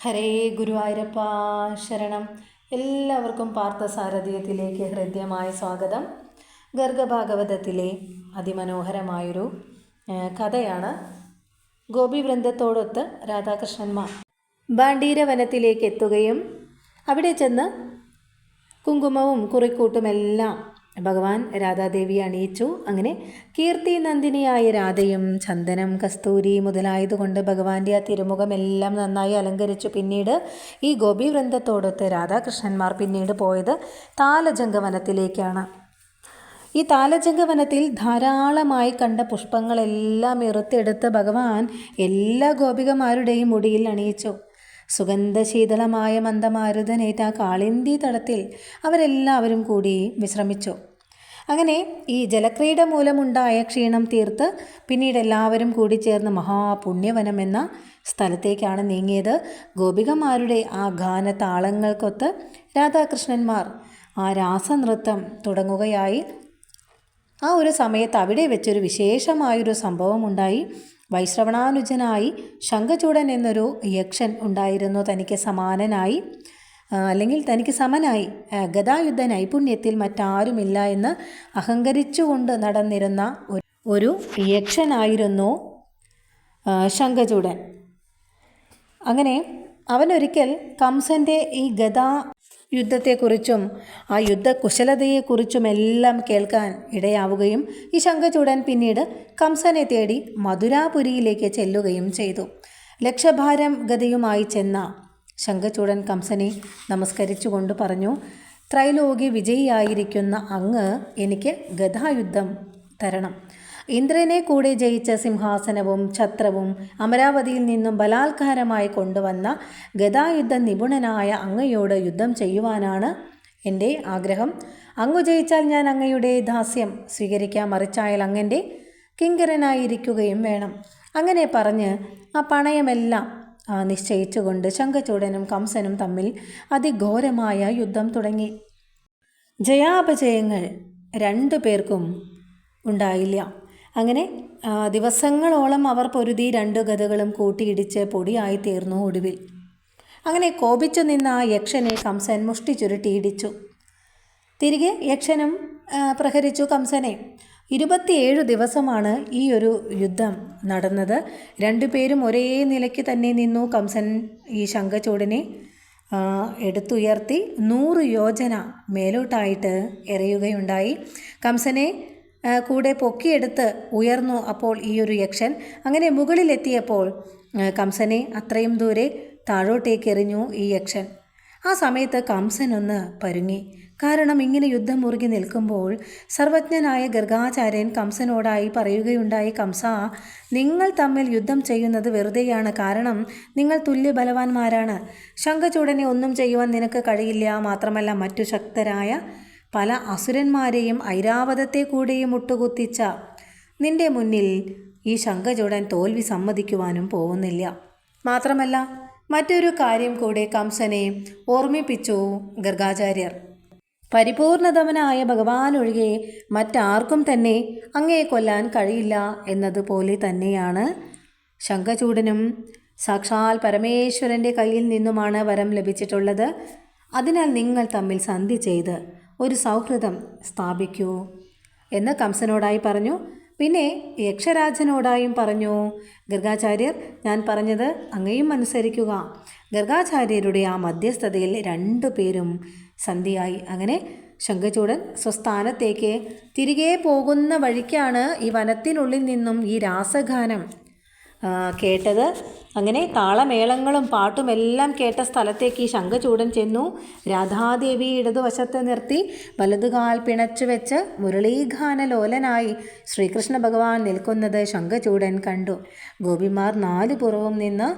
ഹരേ ഗുരുവായൂരപ്പ ശരണം. എല്ലാവർക്കും പാർത്ഥസാരഥിയത്തിലേക്ക് ഹൃദ്യമായ സ്വാഗതം. ഗർഗഭാഗവതത്തിലെ അതിമനോഹരമായൊരു കഥയാണ് ഗോപിവൃന്ദത്തോടൊത്ത് രാധാകൃഷ്ണന്മാർ ബാണ്ടീരവനത്തിലേക്ക് എത്തുകയും അവിടെ ചെന്ന് കുങ്കുമവും കുറിക്കൂട്ടുമെല്ലാം ഭഗവാൻ രാധാദേവിയെ അണിയിച്ചു. അങ്ങനെ കീർത്തി നന്ദിനിയായ രാധയും ചന്ദനം കസ്തൂരി മുതലായതുകൊണ്ട് ഭഗവാന്റെ ആ തിരുമുഖമെല്ലാം നന്നായി അലങ്കരിച്ചു. പിന്നീട് ഈ ഗോപിവൃന്ദത്തോടൊത്ത് രാധാകൃഷ്ണന്മാർ പിന്നീട് പോയത് താലജംഗവനത്തിലേക്കാണ്. ഈ താലജംഗവനത്തിൽ ധാരാളമായി കണ്ട പുഷ്പങ്ങളെല്ലാം ഇറുത്തെടുത്ത് ഭഗവാൻ എല്ലാ ഗോപികമാരുടെയും മുടിയിൽ അണിയിച്ചു. സുഗന്ധശീതളമായ മന്ദമാരുതനേറ്റ ആ കാളിന്തി തടത്തിൽ അവരെല്ലാവരും കൂടി വിശ്രമിച്ചു. അങ്ങനെ ഈ ജലക്രീഡ മൂലമുണ്ടായ ക്ഷീണം തീർത്ത് പിന്നീട് എല്ലാവരും കൂടി ചേർന്ന് മഹാപുണ്യവനം എന്ന സ്ഥലത്തേക്കാണ് നീങ്ങിയത്. ഗോപികമാരുടെ ആ ഗാന താളങ്ങൾക്കൊത്ത് രാധാകൃഷ്ണന്മാർ ആ രാസനൃത്തം തുടങ്ങുകയായി. ആ ഒരു സമയത്ത് അവിടെ വെച്ചൊരു വിശേഷമായൊരു സംഭവം ഉണ്ടായി വൈശ്രവണാനുജനായി ശംഖചൂടൻ എന്നൊരു യക്ഷൻ ഉണ്ടായിരുന്നു. തനിക്ക് സമാനനായി. അല്ലെങ്കിൽ തനിക്ക് സമനായി. ഗതായുദ്ധ നൈപുണ്യത്തിൽ മറ്റാരുമില്ല എന്ന് അഹങ്കരിച്ചുകൊണ്ട് നടന്നിരുന്ന ഒരു- യക്ഷനായിരുന്നു ശങ്കചൂടൻ അങ്ങനെ അവനൊരിക്കൽ കംസന്റെ ഈ ഗതാ യുദ്ധത്തെക്കുറിച്ചും ആ യുദ്ധകുശലതയെക്കുറിച്ചും എല്ലാം കേൾക്കാൻ ഇടയാവുകയും ഈ ശങ്കചൂടൻ പിന്നീട് കംസനെ തേടി മധുരാപുരിയിലേക്ക് ചെല്ലുകയും ചെയ്തു. ലക്ഷഭാരം ഗതയുമായി ചെന്ന ശംഖചൂടൻ കംസനെ നമസ്കരിച്ചുകൊണ്ട് പറഞ്ഞു ത്രൈലോകി വിജയിയായിരിക്കുന്ന അങ്ങ് എനിക്ക് ഗതായുദ്ധം തരണം. ഇന്ദ്രനെ കൂടെ ജയിച്ച സിംഹാസനവും ഛത്രവും അമരാവതിയിൽ നിന്നും ബലാത്കാരമായി കൊണ്ടുവന്ന ഗതായുദ്ധ നിപുണനായ അങ്ങയോട് യുദ്ധം ചെയ്യുവാനാണ് എന്റെ ആഗ്രഹം. അങ്ങ് ജയിച്ചാൽ ഞാൻ അങ്ങയുടെ ദാസ്യം സ്വീകരിക്കാൻ മറിച്ചായാൽ അങ്ങന്റെ കിങ്കരനായിരിക്കുകയും വേണം. അങ്ങനെ പറഞ്ഞ് ആ പണയമെല്ലാം നിശ്ചയിച്ചുകൊണ്ട് ശംഖചൂടനും കംസനും തമ്മിൽ അതിഘോരമായ യുദ്ധം തുടങ്ങി. ജയാപജയങ്ങൾ രണ്ടു പേർക്കും ഉണ്ടായില്ല. അങ്ങനെ ദിവസങ്ങളോളം അവർ പൊരുതി രണ്ടു ഗതകളും കൂട്ടിയിടിച്ച് പൊടിയായി തീർന്നു ഒടുവിൽ. അങ്ങനെ കോപിച്ചു നിന്ന ആ യക്ഷനെ കംസൻ മുഷ്ടി ചുരുട്ടിയിടിച്ചു തിരികെ യക്ഷനും പ്രഹരിച്ചു കംസനെ. ഇരുപത്തിയേഴ് ദിവസമാണ് ഈ ഒരു യുദ്ധം നടന്നത്. രണ്ടുപേരും ഒരേ നിലയ്ക്ക് തന്നെ നിന്നു. കംസൻ ഈ ശംഖചൂടിനെ എടുത്തുയർത്തി നൂറ് യോജന മേലോട്ടായിട്ട് എറിയുകയുണ്ടായി. കംസനെ കൂടെ പൊക്കിയെടുത്ത് ഉയർന്നു അപ്പോൾ ഈ ഒരു യക്ഷൻ. അങ്ങനെ മുകളിലെത്തിയപ്പോൾ കംസനെ അത്രയും ദൂരെ താഴോട്ടേക്ക് എറിഞ്ഞു ഈ യക്ഷൻ. ആ സമയത്ത് കംസൻ ഒന്ന് പരുങ്ങി. കാരണം ഇങ്ങനെ യുദ്ധം മുറുകി നിൽക്കുമ്പോൾ സർവജ്ഞനായ ഗർഗാചാര്യൻ കംസനോടായി പറയുകയുണ്ടായി കംസ നിങ്ങൾ തമ്മിൽ യുദ്ധം ചെയ്യുന്നത് വെറുതെയാണ്. കാരണം നിങ്ങൾ തുല്യ ബലവാന്മാരാണ് ശംഖചൂടനെ ഒന്നും ചെയ്യുവാൻ നിനക്ക് കഴിയില്ല. മാത്രമല്ല മറ്റു ശക്തരായ പല അസുരന്മാരെയും ഐരാവതത്തെ കൂടെയും മുട്ടുകുത്തിച്ച നിന്റെ മുന്നിൽ ഈ ശംഖചൂടൻ തോൽവി സമ്മതിക്കുവാനും പോകുന്നില്ല. മാത്രമല്ല മറ്റൊരു കാര്യം കൂടെ കംസനെ ഓർമ്മിപ്പിച്ചു ഗർഗാചാര്യർ. പരിപൂർണതവനായ ഭഗവാൻ ഒഴികെ മറ്റാർക്കും തന്നെ അങ്ങയെ കൊല്ലാൻ കഴിയില്ല എന്നതുപോലെ തന്നെയാണ് ശംഖചൂടനും. സാക്ഷാൽ പരമേശ്വരന്റെ കയ്യിൽ നിന്നുമാണ് വരം ലഭിച്ചിട്ടുള്ളത്. അതിനാൽ നിങ്ങൾ തമ്മിൽ സന്ധി ചെയ്ത് ഒരു സൗഹൃദം സ്ഥാപിക്കൂ എന്ന് കംസനോടായി പറഞ്ഞു. പിന്നെ യക്ഷരാജനോടായും പറഞ്ഞു ഗർഗാചാര്യർ ഞാൻ പറഞ്ഞത് അങ്ങയും അനുസരിക്കുക. ഗർഗാചാര്യരുടെ ആ മധ്യസ്ഥതയിൽ രണ്ടു പേരും സന്ധിയായി. അങ്ങനെ ശംഖചൂടൻ സ്വസ്ഥാനത്തേക്ക് തിരികെ പോകുന്ന വഴിക്കാണ് ഈ വനത്തിനുള്ളിൽ നിന്നും ഈ രാസഗാനം കേട്ടത്. അങ്ങനെ താളമേളങ്ങളും പാട്ടുമെല്ലാം കേട്ട സ്ഥലത്തേക്ക് ഈ ശംഖചൂടൻ ചെന്നു. രാധാദേവി ഇടതുവശത്ത് നിർത്തി വലതുകാൽ പിണച്ചു വെച്ച് മുരളീഗാനലോലനായി ശ്രീകൃഷ്ണ ഭഗവാൻ നിൽക്കുന്നത് ശംഖചൂടൻ കണ്ടു. ഗോപിമാർ നാലു പുറവും നിന്ന്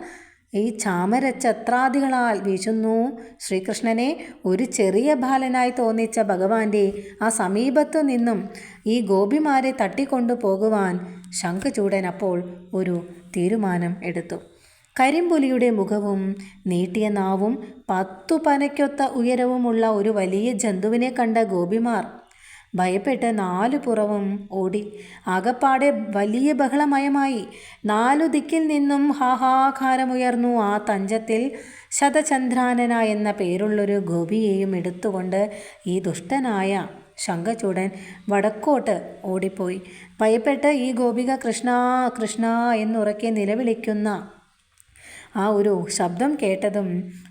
ഈ ചാമരച്ചത്രാദികളാൽ വീശുന്നു. ശ്രീകൃഷ്ണനെ ഒരു ചെറിയ ബാലനായി തോന്നിച്ച ഭഗവാന്റെ ആ സമീപത്തു നിന്നും ഈ ഗോപിമാരെ തട്ടിക്കൊണ്ടു പോകുവാൻ ശംഖചൂടൻ അപ്പോൾ ഒരു തീരുമാനം എടുത്തു. കരിമ്പുലിയുടെ മുഖവും നീട്ടിയ നാവും പത്തു പനയ്ക്കൊത്ത ഉയരവുമുള്ള ഒരു വലിയ ജന്തുവിനെ കണ്ട ഗോപിമാർ ഭയപ്പെട്ട് നാലു പുറവും ഓടി. ആകപ്പാടെ വലിയ ബഹളമയമായി. നാലു ദിക്കിൽ നിന്നും ഹാഹാകാരമുയർന്നു ആ തഞ്ചത്തിൽ ശതചന്ദ്രാനന എന്ന പേരുള്ളൊരു ഗോപിയെയും എടുത്തുകൊണ്ട് ഈ ദുഷ്ടനായ ശംഖചൂടൻ വടക്കോട്ട് ഓടിപ്പോയി. ഭയപ്പെട്ട് ഈ ഗോപിക കൃഷ്ണ കൃഷ്ണ എന്നുറക്കെ നിലവിളിക്കുന്ന ആ ഒരു ശബ്ദം കേട്ടതും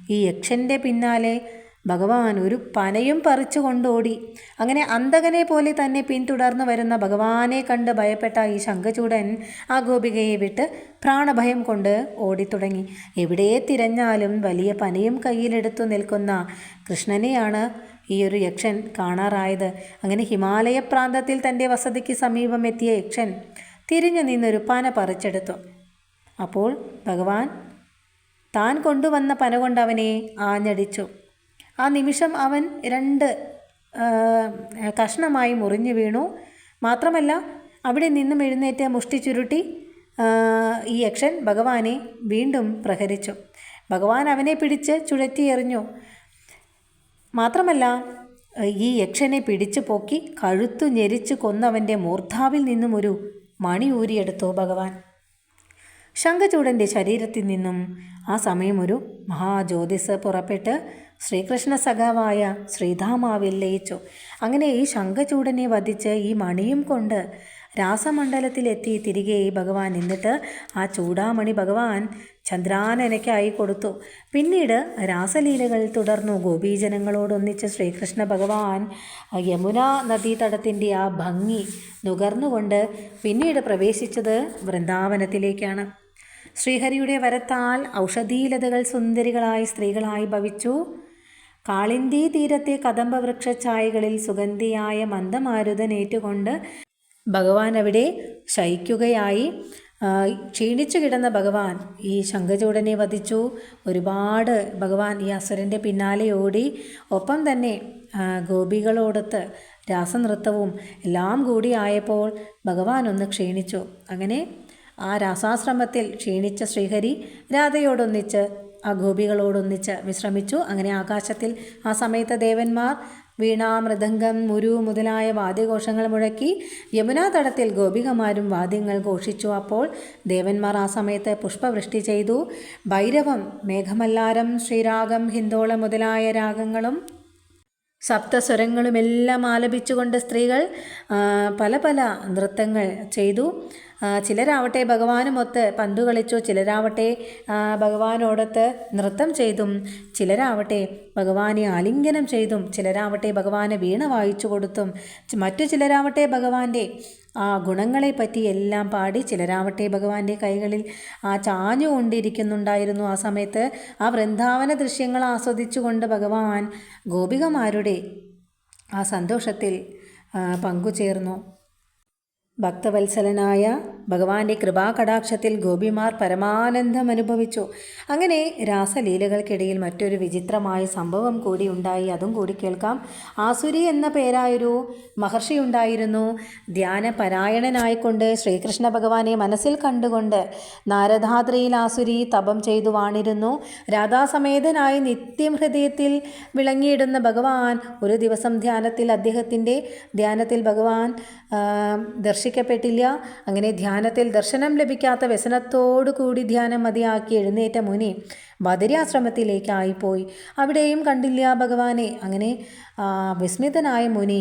ഈ യക്ഷന്റെ പിന്നാലെ ഭഗവാൻ ഒരു പനയും പറിച്ചു കൊണ്ടോടി. അങ്ങനെ അന്തകനെ പോലെ തന്നെ പിന്തുടർന്നു വരുന്ന ഭഗവാനെ കണ്ട് ഭയപ്പെട്ട ഈ ശംഖചൂടൻ ആ ഗോപികയെ വിട്ട് പ്രാണഭയം കൊണ്ട് ഓടിത്തുടങ്ങി. എവിടെ തിരഞ്ഞാലും വലിയ പനയും കയ്യിലെടുത്തു നിൽക്കുന്ന കൃഷ്ണനെയാണ് ഈ ഒരു യക്ഷൻ കാണാറായത്. അങ്ങനെ ഹിമാലയ പ്രാന്തത്തിൽ തന്റെ വസതിക്ക് സമീപം എത്തിയ യക്ഷൻ തിരിഞ്ഞു നിന്നൊരു പന പറിച്ചെടുത്തു. അപ്പോൾ ഭഗവാൻ താൻ കൊണ്ടുവന്ന പന കൊണ്ട് അവനെ ആഞ്ഞടിച്ചു. ആ നിമിഷം അവൻ രണ്ട് കഷ്ണമായി മുറിഞ്ഞു വീണു. മാത്രമല്ല അവിടെ നിന്നും എഴുന്നേറ്റ് മുഷ്ടി ചുരുട്ടി ഈ യക്ഷൻ ഭഗവാനെ വീണ്ടും പ്രഹരിച്ചു. ഭഗവാൻ അവനെ പിടിച്ച് ചുഴറ്റി എറിഞ്ഞു. മാത്രമല്ല ഈ യക്ഷനെ പിടിച്ചു പൊക്കി കഴുത്തു ഞെരിച്ച് കൊന്നവന്റെ മൂർധാവിൽ നിന്നും ഒരു മണി ഊരിയെടുത്തു ഭഗവാൻ. ശംഖചൂടന്റെ ശരീരത്തിൽ നിന്നും ആ സമയം ഒരു മഹാജ്യോതിസ് പുറപ്പെട്ട് ശ്രീകൃഷ്ണ സഖാവായ ശ്രീധാമാവിൽ ലയിച്ചു അങ്ങനെ ഈ ശംഖചൂടനെ വധിച്ച് ഈ മണിയും കൊണ്ട് രാസമണ്ഡലത്തിലെത്തി തിരികെ ഭഗവാൻ നിന്നിട്ട് ആ ചൂടാമണി ഭഗവാൻ ചന്ദ്രാനനയ്ക്കായി കൊടുത്തു. പിന്നീട് രാസലീലകൾ തുടർന്നു. ഗോപീജനങ്ങളോടൊന്നിച്ച് ശ്രീകൃഷ്ണ ഭഗവാൻ യമുനാ നദീതടത്തിന്റെ ആ ഭംഗി നുകർന്നുകൊണ്ട് പിന്നീട് പ്രവേശിച്ചത് വൃന്ദാവനത്തിലേക്കാണ്. ശ്രീഹരിയുടെ വരത്താൽ ഔഷധീലതകൾ സുന്ദരികളായി സ്ത്രീകളായി ഭവിച്ചു. കാളിന്തി തീരത്തെ ഛായകളിൽ സുഗന്ധിയായ മന്ദമാരുതനേറ്റുകൊണ്ട് ഭഗവാൻ അവിടെ ശയിക്കുകയായി. ക്ഷീണിച്ചു കിടന്ന ഭഗവാൻ ഈ ശംഖചൂടനെ വധിച്ചു. ഒരുപാട് ഭഗവാൻ ഈ അസുരന്റെ പിന്നാലെ ഓടി. ഒപ്പം തന്നെ ഗോപികളോടൊത്ത് രാസനൃത്തവും എല്ലാം കൂടി ആയപ്പോൾ ഭഗവാൻ ഒന്ന് ക്ഷീണിച്ചു. അങ്ങനെ ആ രാസാശ്രമത്തിൽ ക്ഷീണിച്ച ശ്രീഹരി രാധയോടൊന്നിച്ച് ആ ഗോപികളോടൊന്നിച്ച് വിശ്രമിച്ചു. അങ്ങനെ ആകാശത്തിൽ ആ സമയത്ത് ദേവന്മാർ വീണ മൃദംഗം മുരു മുതലായ വാദ്യഘോഷങ്ങൾ മുഴക്കി യമുനാ തടത്തിൽ ഗോപികമാരും വാദ്യങ്ങൾ ഘോഷിച്ചു. അപ്പോൾ ദേവന്മാർ ആ സമയത്ത് പുഷ്പവൃഷ്ടി ചെയ്തു. ഭൈരവം മേഘമല്ലാരം ശ്രീരാഗം ഹിന്ദോള മുതലായ രാഗങ്ങളും സപ്തസ്വരങ്ങളുമെല്ലാം ആലപിച്ചുകൊണ്ട് സ്ത്രീകൾ പല പല നൃത്തങ്ങൾ ചെയ്തു. ചിലരാവട്ടെ ഭഗവാനുമൊത്ത് പന്തു കളിച്ചു ചിലരാവട്ടെ ഭഗവാനോടൊത്ത് നൃത്തം ചെയ്തും ചിലരാവട്ടെ ഭഗവാനെ ആലിംഗനം ചെയ്തും ചിലരാവട്ടെ ഭഗവാനെ വീണ വായിച്ചു കൊടുത്തും മറ്റു ചിലരാവട്ടെ ഭഗവാന്റെ ആ ഗുണങ്ങളെപ്പറ്റി എല്ലാം പാടി ചിലരാവട്ടെ ഭഗവാന്റെ കൈകളിൽ ആ ചാഞ്ഞു കൊണ്ടിരിക്കുന്നുണ്ടായിരുന്നു ആ സമയത്ത് ആ വൃന്ദാവന ദൃശ്യങ്ങൾ ആസ്വദിച്ചുകൊണ്ട് ഭഗവാൻ ഗോപികമാരുടെ ആ സന്തോഷത്തിൽ പങ്കുചേർന്നു. ഭക്തവത്സലനായ ഭഗവാന്റെ കൃപാകടാക്ഷത്തിൽ ഗോപിമാർ പരമാനന്ദം അനുഭവിച്ചു. അങ്ങനെ രാസലീലകൾക്കിടയിൽ മറ്റൊരു വിചിത്രമായ സംഭവം കൂടി ഉണ്ടായി. അതും കൂടി കേൾക്കാം. ആസുരി എന്ന പേരായൊരു മഹർഷി ഉണ്ടായിരുന്നു. ധ്യാനപരായണനായിക്കൊണ്ട് ശ്രീകൃഷ്ണ ഭഗവാനെ മനസ്സിൽ കണ്ടുകൊണ്ട് നാരദാദ്രിയിൽ ആസുരി തപം ചെയ്തു വാണിരുന്നു. രാധാസമേതനായി നിത്യം ഹൃദയത്തിൽ വിളങ്ങിയിടുന്ന ഭഗവാൻ ഒരു ദിവസം ധ്യാനത്തിൽ അദ്ദേഹത്തിന്റെ ധ്യാനത്തിൽ ഭഗവാൻ ദർശിക്കപ്പെട്ടില്ല അങ്ങനെ ധ്യാനത്തിൽ ദർശനം ലഭിക്കാത്ത വ്യസനത്തോടു കൂടി ധ്യാനം മതിയാക്കി എഴുന്നേറ്റ മുനി ബദരിയാശ്രമത്തിലേക്കായിപ്പോയി അവിടെയും കണ്ടില്ല ഭഗവാനെ. അങ്ങനെ വിസ്മിതനായ മുനി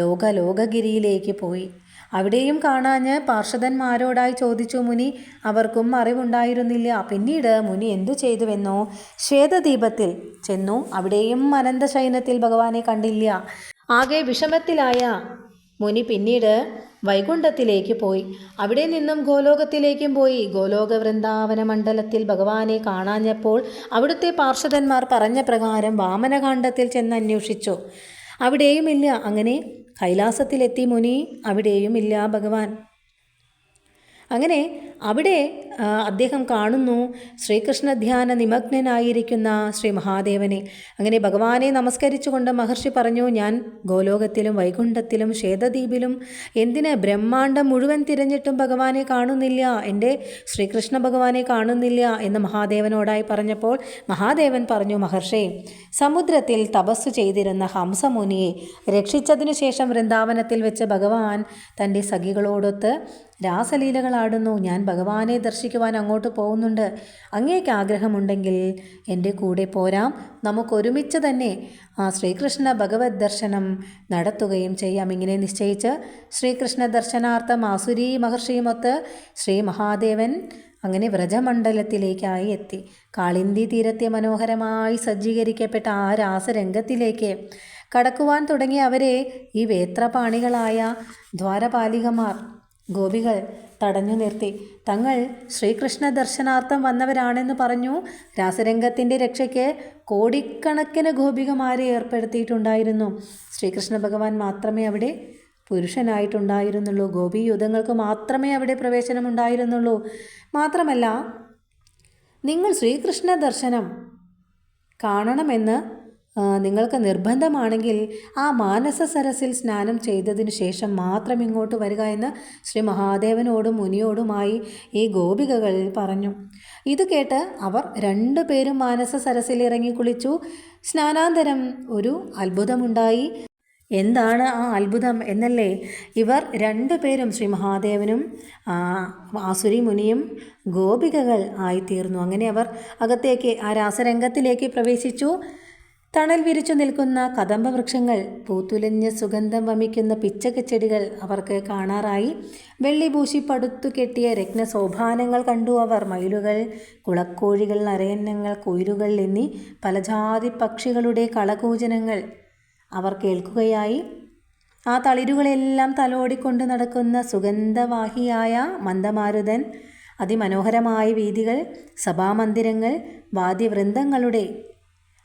ലോക ലോകഗിരിയിലേക്ക് പോയി. അവിടെയും കാണാഞ്ഞ് പാർഷദന്മാരോടായി ചോദിച്ചു മുനി അവർക്കും അറിവുണ്ടായിരുന്നില്ല. പിന്നീട് മുനി എന്തു ചെയ്തുവെന്നോ ശ്വേതദീപത്തിൽ ചെന്നു. അവിടെയും അനന്തശയനത്തിൽ ഭഗവാനെ കണ്ടില്ല. ആകെ വിഷമത്തിലായ മുനി പിന്നീട് വൈകുണ്ഠത്തിലേക്ക് പോയി. അവിടെ നിന്നും ഗോലോകത്തിലേക്കും പോയി. ഗോലോക വൃന്ദാവന മണ്ഡലത്തിൽ ഭഗവാനെ കാണാഞ്ഞപ്പോൾ അവിടുത്തെ പാർഷദന്മാർ പറഞ്ഞ പ്രകാരം വാമനകാണ്ഡത്തിൽ ചെന്ന് അന്വേഷിച്ചു അവിടെയുമില്ല അങ്ങനെ കൈലാസത്തിലെത്തി മുനി അവിടെയുമില്ല ഭഗവാൻ. അങ്ങനെ അവിടെ അദ്ദേഹം കാണുന്നു ശ്രീകൃഷ്ണ ധ്യാന നിമഗ്നനായിരിക്കുന്ന ശ്രീ മഹാദേവനെ. അങ്ങനെ ഭഗവാനെ നമസ്കരിച്ചുകൊണ്ട് മഹർഷി പറഞ്ഞു ഞാൻ ഗോലോകത്തിലും വൈകുണ്ഠത്തിലും ശ്വേതദ്വീപിലും എന്തിന് ബ്രഹ്മാണ്ടം മുഴുവൻ തിരഞ്ഞിട്ടും ഭഗവാനെ കാണുന്നില്ല? എന്റെ ശ്രീകൃഷ്ണ ഭഗവാനെ കാണുന്നില്ല? എന്ന് മഹാദേവനോടായി പറഞ്ഞപ്പോൾ മഹാദേവൻ പറഞ്ഞു മഹർഷി സമുദ്രത്തിൽ തപസ് ചെയ്തിരുന്ന ഹംസമുനിയെ രക്ഷിച്ചതിനു ശേഷം വൃന്ദാവനത്തിൽ വെച്ച് ഭഗവാൻ തന്റെ സഖികളോടൊത്ത് രാസലീലകളാടുന്നു. ഞാൻ ഭഗവാനെ ദർശിക്കുവാൻ അങ്ങോട്ട് പോകുന്നുണ്ട്. അങ്ങേക്ക് ആഗ്രഹമുണ്ടെങ്കിൽ എന്റെ കൂടെ പോരാം. നമുക്കൊരുമിച്ച് തന്നെ ആ ശ്രീകൃഷ്ണ ഭഗവത് ദർശനം നടത്തുകയും ചെയ്യാം. ഇങ്ങനെ നിശ്ചയിച്ച് ശ്രീകൃഷ്ണ ദർശനാർത്ഥം ആസുരി മഹർഷിയുമൊത്ത് ശ്രീ മഹാദേവൻ അങ്ങനെ വ്രജമണ്ഡലത്തിലേക്കായി എത്തി. കാളിന്തി തീരത്തെ മനോഹരമായി സജ്ജീകരിക്കപ്പെട്ട ആ രാസരംഗത്തിലേക്ക് കടക്കുവാൻ തുടങ്ങിയ അവരെ ഈ വേത്രപാണികളായ ദ്വാരപാലികമാർ ഗോപികൾ തടഞ്ഞു നിർത്തി. തങ്ങൾ ശ്രീകൃഷ്ണ ദർശനാർത്ഥം വന്നവരാണെന്ന് പറഞ്ഞു. രാസരംഗത്തിന്റെ രക്ഷയ്ക്ക് കോടിക്കണക്കിന് ഗോപികമാരെ ഏർപ്പെടുത്തിയിട്ടുണ്ടായിരുന്നു. ശ്രീകൃഷ്ണ ഭഗവാൻ മാത്രമേ അവിടെ പുരുഷനായിട്ടുണ്ടായിരുന്നുള്ളൂ. ഗോപി യുദ്ധങ്ങൾക്ക് മാത്രമേ അവിടെ പ്രവേശനമുണ്ടായിരുന്നുള്ളൂ. മാത്രമല്ല നിങ്ങൾ ശ്രീകൃഷ്ണ ദർശനം കാണണമെന്ന് നിങ്ങൾക്ക് നിർബന്ധമാണെങ്കിൽ ആ മാനസ സരസിൽ സ്നാനം ചെയ്തതിന് ശേഷം മാത്രം ഇങ്ങോട്ട് വരിക എന്ന് ശ്രീ മഹാദേവനോടും മുനിയോടുമായി ഈ ഗോപികകൾ പറഞ്ഞു. ഇത് കേട്ട് അവർ രണ്ടുപേരും മാനസ സരസിൽ ഇറങ്ങി കുളിച്ചു. സ്നാനാന്തരം ഒരു അത്ഭുതമുണ്ടായി. എന്താണ് ആ അത്ഭുതം എന്നല്ലേ? ഇവർ രണ്ടുപേരും ശ്രീ മഹാദേവനും ആസുരി മുനിയും ഗോപികകൾ ആയിത്തീർന്നു. അങ്ങനെ അവർ അകത്തേക്ക് ആ രാസരംഗത്തിലേക്ക് പ്രവേശിച്ചു. തണൽ വിരിച്ചു നിൽക്കുന്ന കദംബ വൃക്ഷങ്ങൾ പൂത്തുലഞ്ഞ് സുഗന്ധം വമിക്കുന്ന പിച്ചകച്ചെടികൾ അവർക്ക് കാണാറായി. വെള്ളിഭൂഷി പടുത്തു കെട്ടിയ രത്നസോപാനങ്ങൾ കണ്ടു അവർ. മയിലുകൾ കുളക്കോഴികൾ നരയന്നങ്ങൾ കുയിലുകൾ എന്നീ പലജാതി പക്ഷികളുടെ കളകൂചനങ്ങൾ അവർ കേൾക്കുകയായി. ആ തളിരുകളെല്ലാം തലോടിക്കൊണ്ട് നടക്കുന്ന സുഗന്ധവാഹിയായ മന്ദമാരുതൻ അതിമനോഹരമായ വീതികൾ സഭാമന്ദിരങ്ങൾ വാദ്യവൃന്ദങ്ങളുടെ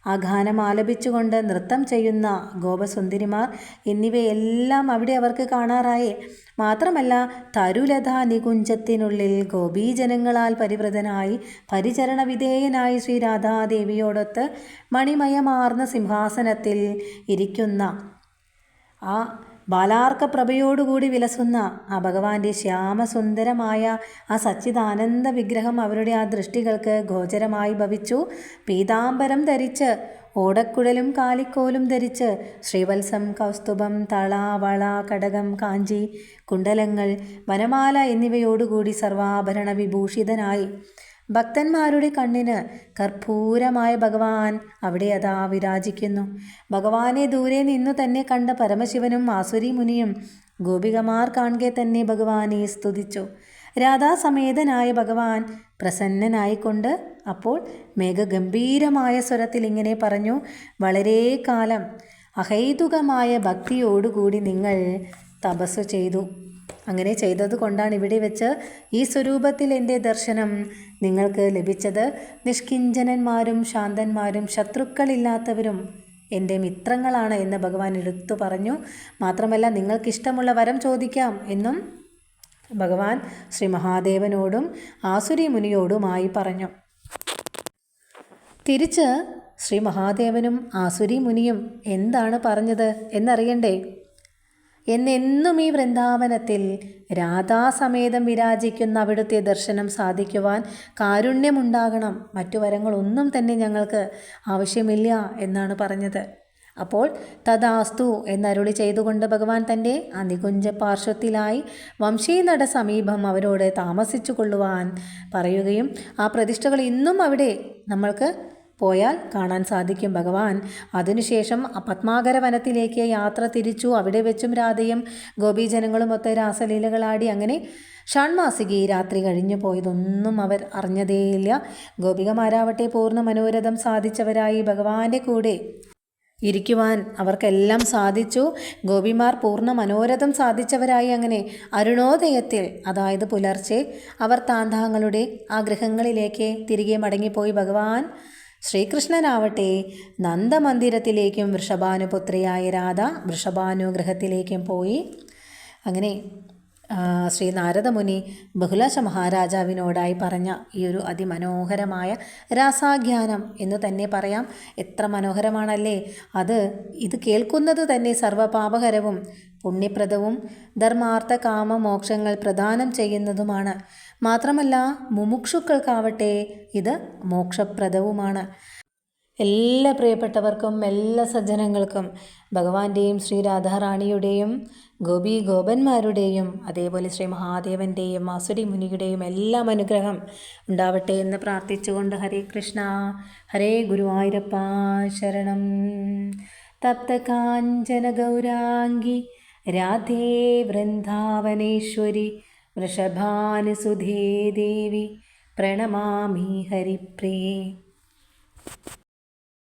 ആ ഗാനം ആലപിച്ചുകൊണ്ട് നൃത്തം ചെയ്യുന്ന ഗോപസുന്ദരിമാർ എന്നിവയെല്ലാം അവിടെ അവർക്ക് കാണാറായി. മാത്രമല്ല തരുലത നികുഞ്ചത്തിനുള്ളിൽ ഗോപീജനങ്ങളാൽ പരിവൃതനായി പരിചരണ വിധേയനായി ശ്രീ രാധാദേവിയോടൊത്ത് മണിമയമാർന്ന സിംഹാസനത്തിൽ ഇരിക്കുന്ന ആ ബാലാർക്ക പ്രഭയോടുകൂടി വിലസുന്ന ആ ഭഗവാന്റെ ശ്യാമസുന്ദരമായ ആ സച്ചിദാനന്ദ വിഗ്രഹം അവരുടെ ആ ദൃഷ്ടികൾക്ക് ഗോചരമായി ഭവിച്ചു. പീതാംബരം ധരിച്ച് ഓടക്കുഴലും കാലിക്കോലും ധരിച്ച് ശ്രീവത്സം കൗസ്തുഭം തള വള കടകം കാഞ്ചി കുണ്ടലങ്ങൾ വനമാല എന്നിവയോടുകൂടി സർവാഭരണ വിഭൂഷിതനായി ഭക്തന്മാരുടെ കണ്ണിന് കർപ്പൂരമായ ഭഗവാൻ അവിടെ അതാ വിരാജിക്കുന്നു. ഭഗവാനെ ദൂരെ നിന്നു തന്നെ കണ്ട പരമശിവനും ആസുരി മുനിയും ഗോപികമാർ കാണുകെ തന്നെ ഭഗവാനെ സ്തുതിച്ചു. രാധാസമേതനായ ഭഗവാൻ പ്രസന്നനായിക്കൊണ്ട് അപ്പോൾ മേഘഗംഭീരമായ സ്വരത്തിൽ ഇങ്ങനെ പറഞ്ഞു വളരെ കാലം അഹൈതുകമായ ഭക്തിയോടുകൂടി നിങ്ങൾ തപസ്സു ചെയ്തു. അങ്ങനെ ചെയ്തത് കൊണ്ടാണ് ഇവിടെ വെച്ച് ഈ സ്വരൂപത്തിൽ എന്റെ ദർശനം നിങ്ങൾക്ക് ലഭിച്ചത്. നിഷ്കിഞ്ചനന്മാരും ശാന്തന്മാരും ശത്രുക്കളില്ലാത്തവരും എന്റെ മിത്രങ്ങളാണ് എന്ന് ഭഗവാൻ എടുത്തു പറഞ്ഞു. മാത്രമല്ല നിങ്ങൾക്കിഷ്ടമുള്ള വരം ചോദിക്കാം എന്നും ഭഗവാൻ ശ്രീ മഹാദേവനോടും ആസുരി മുനിയോടുമായി പറഞ്ഞു. തിരിച്ച് ശ്രീ മഹാദേവനും ആസുരി മുനിയും എന്താണ് പറഞ്ഞത് എന്നറിയണ്ടേ? എന്നെന്നും ഈ വൃന്ദാവനത്തിൽ രാധാസമേതം വിരാജിക്കുന്ന അവിടുത്തെ ദർശനം സാധിക്കുവാൻ കാരുണ്യമുണ്ടാകണം. മറ്റു വരങ്ങളൊന്നും തന്നെ ഞങ്ങൾക്ക് ആവശ്യമില്ല എന്നാണ് പറഞ്ഞത്. അപ്പോൾ തഥാസ്തു എന്നരുളി ചെയ്തുകൊണ്ട് ഭഗവാൻ തന്റെ അനികുഞ്ച നികുഞ്ച പാർശ്വത്തിലായി വംശീനട സമീപം അവരോട് താമസിച്ചു കൊള്ളുവാൻ പറയുകയും ആ പ്രതിഷ്ഠകൾ ഇന്നും അവിടെ നമ്മൾക്ക് പോയാൽ കാണാൻ സാധിക്കും ഭഗവാൻ. അതിനുശേഷം പത്മാകര വനത്തിലേക്ക് യാത്ര തിരിച്ചു. അവിടെ വെച്ചും രാധയും ഗോപീജനങ്ങളുമൊത്ത് രാസലീലകളാടി അങ്ങനെ ഷൺമാസികി രാത്രി കഴിഞ്ഞു പോയതൊന്നും അവർ അറിഞ്ഞതേയില്ല. ഗോപികമാരാവട്ടെ പൂർണ മനോരഥം സാധിച്ചവരായി ഭഗവാന്റെ കൂടെ ഇരിക്കുവാൻ അവർക്കെല്ലാം സാധിച്ചു. ഗോപിമാർ പൂർണ മനോരഥം സാധിച്ചവരായി അങ്ങനെ അരുണോദയത്തിൽ അതായത് പുലർച്ചെ അവർ താന്താങ്ങളുടെ ആ ഗൃഹങ്ങളിലേക്ക് തിരികെ മടങ്ങിപ്പോയി ഭഗവാൻ. ശ്രീകൃഷ്ണനാവട്ടെ. നന്ദമന്ദിരത്തിലേക്കും വൃഷഭാനുപുത്രിയായ രാധ വൃഷഭാനുഗ്രഹത്തിലേക്കും പോയി. അങ്ങനെ ശ്രീ നാരദമുനി ബഹുലാശ മഹാരാജാവിനോടായി പറഞ്ഞ ഈ ഒരു അതിമനോഹരമായ രാസാഖ്യാനം എന്ന് തന്നെ പറയാം. എത്ര മനോഹരമാണല്ലേ. അത് ഇത് കേൾക്കുന്നത് തന്നെ സർവപാപകരവും പുണ്യപ്രദവും ധർമാർത്ഥ കാമ മോക്ഷങ്ങൾ പ്രദാനം ചെയ്യുന്നതുമാണ്. മാത്രമല്ല മുമുക്ഷുക്കൾക്കാവട്ടെ ഇത് മോക്ഷപ്രദവുമാണ്. എല്ലാ പ്രിയപ്പെട്ടവർക്കും എല്ലാ സജ്ജനങ്ങൾക്കും ഭഗവാന്റെയും ശ്രീ രാധാറാണിയുടെയും ഗോപി ഗോപന്മാരുടെയും അതേപോലെ ശ്രീ മഹാദേവന്റെയും മാസുരി മുനിയുടെയും എല്ലാം അനുഗ്രഹം ഉണ്ടാവട്ടെ എന്ന് പ്രാർത്ഥിച്ചുകൊണ്ട് ഹരേ കൃഷ്ണ ഹരേ ഗുരുവായൂരപ്പ ശരണം. തപ്ത കാഞ്ചന ഗൗരാംഗി രാധേ വൃന്ദാവനേശ്വരി വൃഷഭാനുസുധേ ദേവി പ്രണമാമി ഹരിപ്രിയേ.